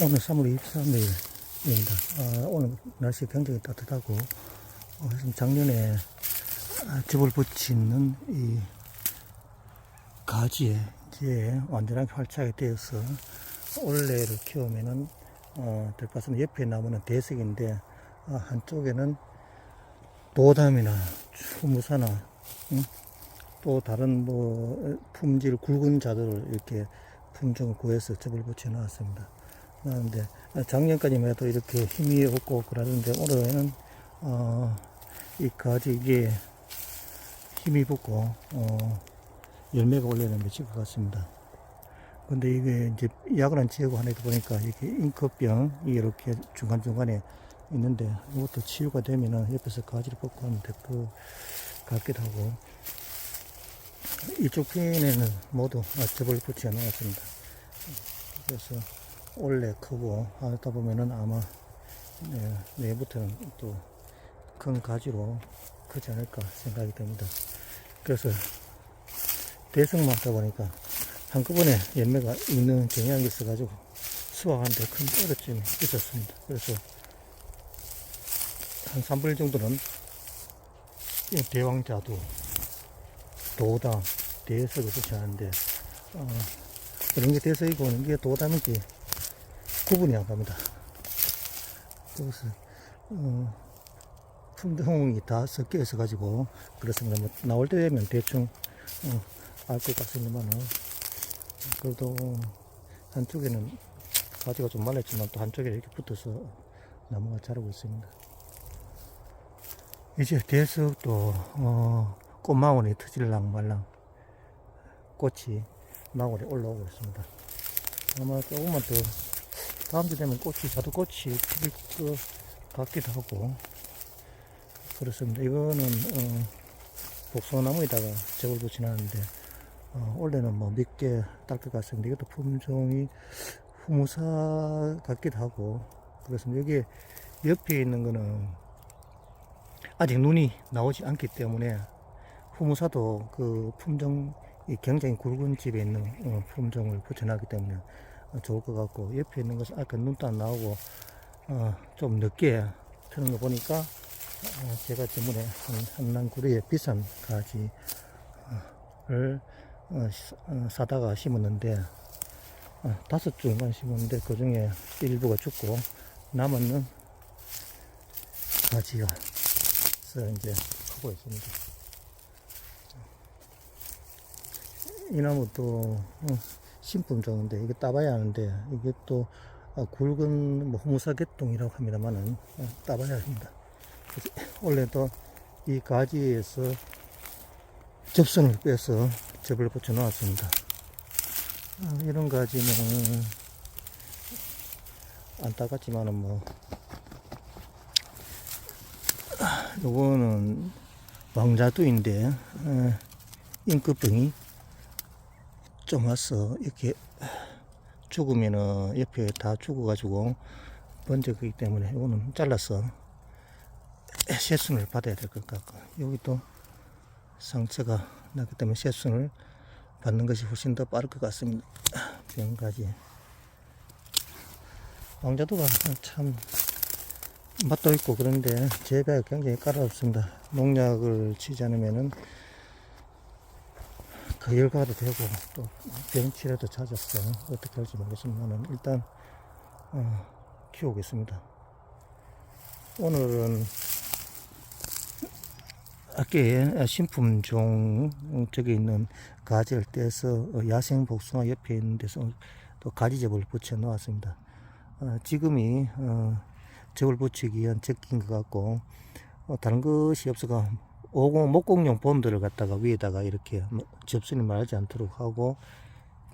오늘 3월 23일입니다. 아, 오늘 날씨 굉장히 따뜻하고, 어, 작년에 아, 즙을 붙이는 이 가지에 이제 완전하게 활착이 되어서 올레를 키우면은, 어, 들가슴 옆에 나무는 대석인데, 아, 한쪽에는 도담이나 추무사나, 응? 또 다른 뭐 품질 굵은 자들을 이렇게 품종을 구해서 즙을 붙여 놨습니다. 그런데 작년까지만 해도 이렇게 힘이 없고 그러는데 올해는 어, 이 가지 이게 힘이 붙고 어, 열매가 올해는 맺힐 것 같습니다. 근데 이게 이제 약을 안 치우고 하니까 보니까 이렇게 잉크병이 이렇게 중간중간에 있는데 이것도 치유가 되면은 옆에서 가지를 뽑고 하면 될 것 같기도 하고 이쪽 편에는 모두 즙을 붙여 놓았습니다. 그래서 원래 크고 하다 보면은 아마 네, 내일부터는 또 큰 가지로 크지 않을까 생각이 듭니다. 그래서 대성만 하다 보니까 한꺼번에 열매가 있는 경향이 있어가지고 수확하는데 큰 어려움이 있었습니다. 그래서 한 3분의 1 정도는 이 대왕자도 도담, 대석을 붙여놨는데 어, 이런 게 대석이고 이게 도담인지 구분이 안 갑니다. 그래서 어, 품종이 다 섞여 있어 가지고 그렇습니다. 뭐 나올 때 되면 대충 어, 알것 같습니다만은 그래도 한쪽에는 가지가 좀 말랐지만 또 한쪽에 이렇게 붙어서 나무가 자라고 있습니다. 이제 대석도 어, 꽃망울이 터질랑 말랑 꽃이 망울에 올라오고 있습니다. 아마 조금만 더 다음 주 되면 꽃이 자두 꽃이 피릴 것 같기도 하고 그렇습니다. 이거는 어, 복숭아나무에다가 즙을 붙여놨는데 어, 원래는 뭐 몇개 딸 것 같습니다. 이것도 품종이 후무사 같기도 하고 그렇습니다. 여기 옆에 있는 거는 아직 눈이 나오지 않기 때문에 후무사도 그 품종이 굉장히 굵은 집에 있는 어, 품종을 붙여놨기 때문에 어, 좋을 것 같고 옆에 있는 것은 아까 눈도 안 나오고 어, 좀 늦게 트는 거 보니까 어, 제가 저번에 한, 한남구리에 비싼 가지를 어, 시- 어, 사다가 심었는데 어, 다섯 줄만 심었는데 그 중에 일부가 죽고 남은 가지가 서 이제 크고 있습니다. 이 나무도 어, 신품 종인데 이게 따봐야 하는데 이게 또 아, 굵은 뭐 호무사개똥이라고 합니다만은 어, 따봐야 합니다. 원래도 이 가지에서 접선을 빼서 접을 붙여 놓았습니다. 아, 이런 가지는 안 따갔지만은 뭐 아, 요거는 왕자두인데 어, 임금병이 좀 와서 이렇게 죽으면은 옆에 다 죽어가지고 번져가기 때문에 이거는 잘라서 세순을 받아야 될 것 같고 여기 또 상처가 났기 때문에 세순을 받는 것이 훨씬 더 빠를 것 같습니다. 병가지 왕자도가 참 맛도 있고 그런데 재배가 굉장히 까다롭습니다. 농약을 치지 않으면은 그 열과도 되고 또 병치레도 찾았어 어떻게 할지 모르겠습니다만 일단 어, 키우겠습니다. 오늘은 아까 신품종 쪽에 있는 가지를 떼서 어, 야생 복숭아 옆에 있는 데서 또 가지접을 붙여 놓았습니다. 어, 지금이 어, 접을 붙이기 위한 적기인 것 같고 어, 다른 것이 없어가 오공 목공용 본드를 갖다가 위에다가 이렇게 뭐 접선이 말하지 않도록 하고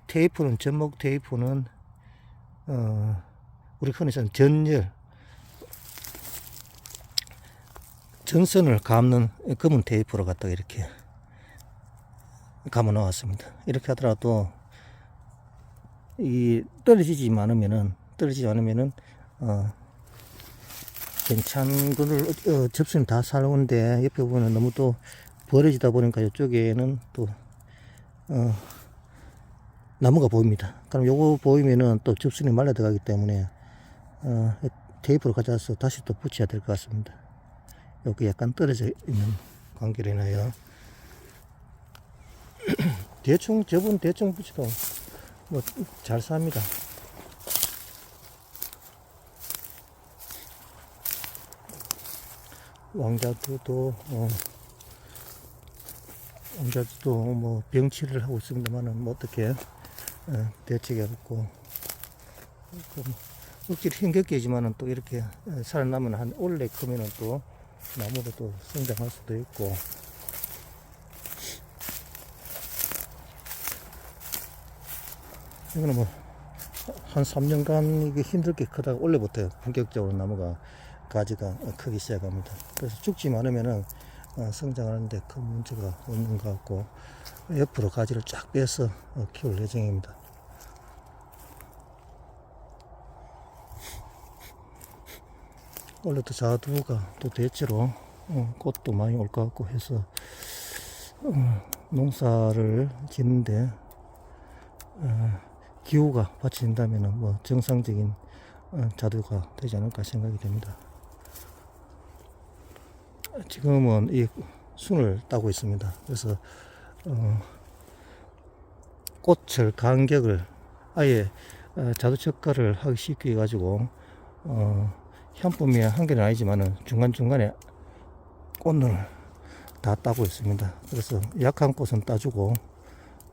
테이프는 전목 테이프는 어 우리 흔히서는 전열 전선을 감는 검은 테이프로 갖다가 이렇게 감아 놓았습니다. 이렇게 하더라도 이 떨어지지 않으면은 떨어지지 않으면은 어 괜찮은 거를 어, 접시는 다 살아오는데 옆에 보면 너무 또 버려지다 보니까 이쪽에는 또 어, 나무가 보입니다. 그럼 요거 보이면은 또 접순이 말라 들어가기 때문에 어, 테이프로 가져와서 다시 또 붙여야 될 것 같습니다. 여기 약간 떨어져 있는 관계로 인하여 대충 저분 대충 붙여도 뭐 잘 삽니다. 왕자두도 어, 왕자두도 뭐 병치를 하고 있습니다만은 뭐 어떻게 어, 대책이 없고 그뭐 억지로 힘겹게지만은 또 이렇게 어, 살아나면 한 올래 크면은 또 나무로 또 성장할 수도 있고. 이거는 뭐 한 3년간 이게 힘들게 크다가 원래부터 본격적으로 나무가 가지가 크기 시작합니다. 그래서 죽지 않으면은 어, 성장하는데 큰 문제가 없는 것 같고 옆으로 가지를 쫙 빼서 어, 키울 예정입니다. 원래도 자두가 또 대체로 어, 꽃도 많이 올 것 같고 해서 어, 농사를 짓는데 어, 기후가 받친다면 뭐 정상적인 어, 자두가 되지 않을까 생각이 됩니다. 지금은 이 순을 따고 있습니다. 그래서 어, 꽃을 간격을 아예 어, 자두 척가를 하기 쉽게 해가지고 어, 현품이 한 개는 아니지만은 중간 중간에 꽃을 다 따고 있습니다. 그래서 약한 꽃은 따주고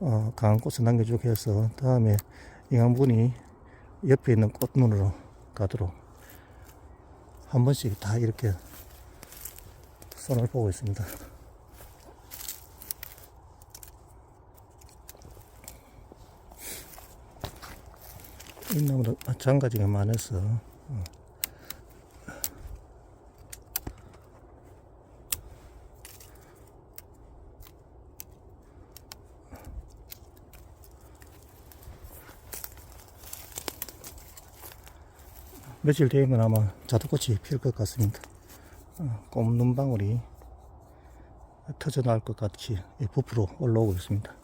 어, 강한 꽃은 남겨주고 해서 다음에 영양분이 옆에 있는 꽃눈으로 가도록 한 번씩 다 이렇게 손을 보고 있습니다. 이 나무도 마찬가지가 많아서 어. 며칠 뒤에는 아마 자두꽃이 필 것 같습니다. 어, 꼼눈방울이 터져 나올 것 같이 부풀어 올라오고 있습니다.